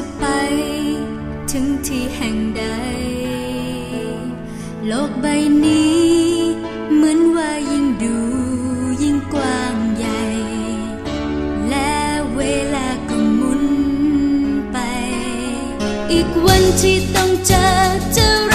ะไปถึงที่แห่งใด โลกใบนี้เหมือนว่ายิ่งดูยิ่งกว้างใหญ่ และเวลาก็หมุนไป อีกวันที่ต้องเจอเจอ